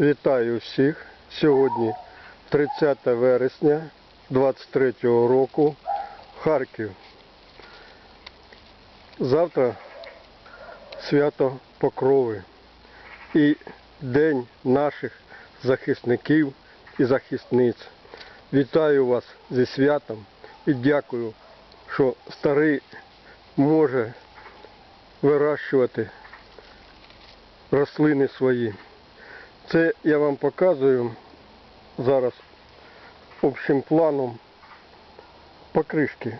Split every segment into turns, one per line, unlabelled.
Вітаю всіх. Сьогодні 30 вересня 23 року. Харків. Завтра свято Покрови і День наших захисників і захисниць. Вітаю вас зі святом і дякую, що старий може вирощувати рослини свої. Це я вам показую зараз общим планом покришки.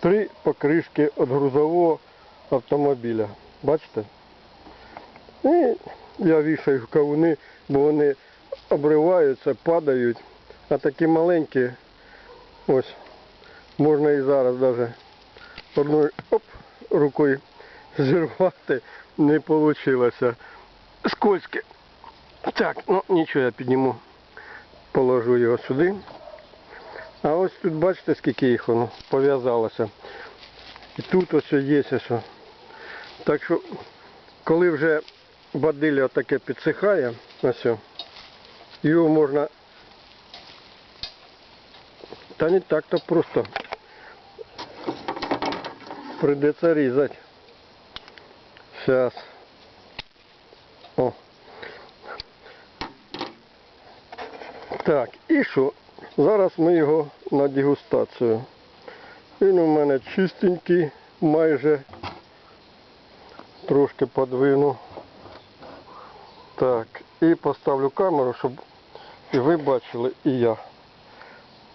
Три покришки від грузового автомобіля. Бачите? І я вішаю кавуни, бо вони обриваються, падають. А такі маленькі, ось, можна і зараз навіть одною оп, рукою зірвати не вийшло. Скользке. Так, ну нічого, я підніму, положу його сюди. А ось тут бачите, скільки їх воно пов'язалося. І тут ось є ось. Так що, коли вже бадилля таке підсихає, ось, його можна. Та не так-то просто. Придеться різати. Зараз. О. Так, і що? Зараз ми його на дегустацію. Він у мене чистенький, майже трошки подвину. Так, і поставлю камеру, щоб і ви бачили, і я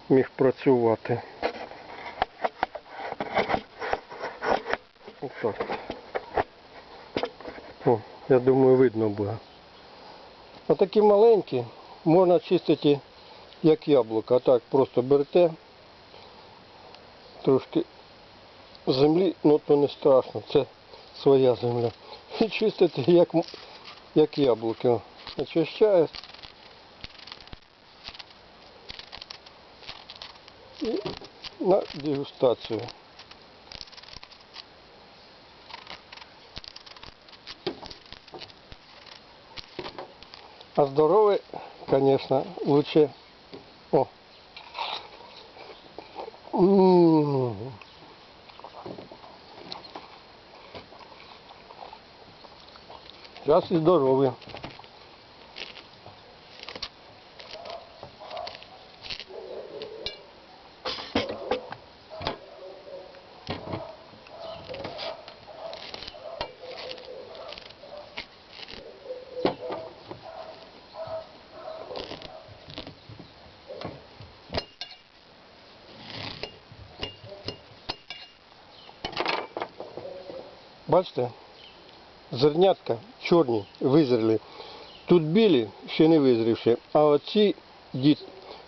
міг працювати. Отак. О, я думаю, видно буде. А такі маленькі можна чистити як яблука. Так просто берете трошки землі, ну то не страшно, це своя земля. І чистити як, як яблуки. О, Очищаю. І на дегустацію. А здоровый, конечно, лучше. О. Сейчас и здоровый. Бачите? Зернятка чорні, визріли. Тут білі, ще не визрівши, а оці дід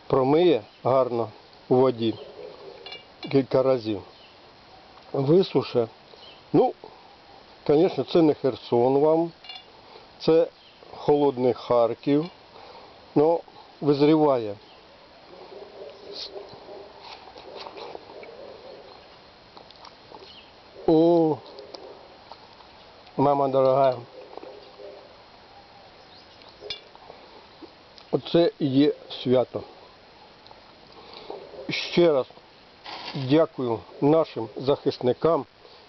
промиє гарно у воді кілька разів. Висуше. Ну, звісно, це не Херсон вам, це холодний Харків, але визріває. О, Мама дорога. Оце є свято. Ще раз дякую нашим захисникам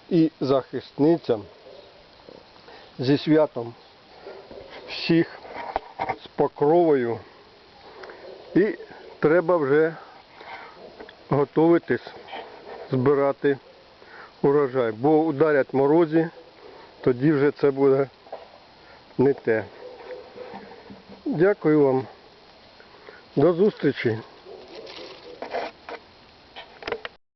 і захисницям зі святом всіх з покровою. І треба вже готуватись збирати урожай, бо ударять морозі тоді вже це буде не те. Дякую вам. До зустрічі.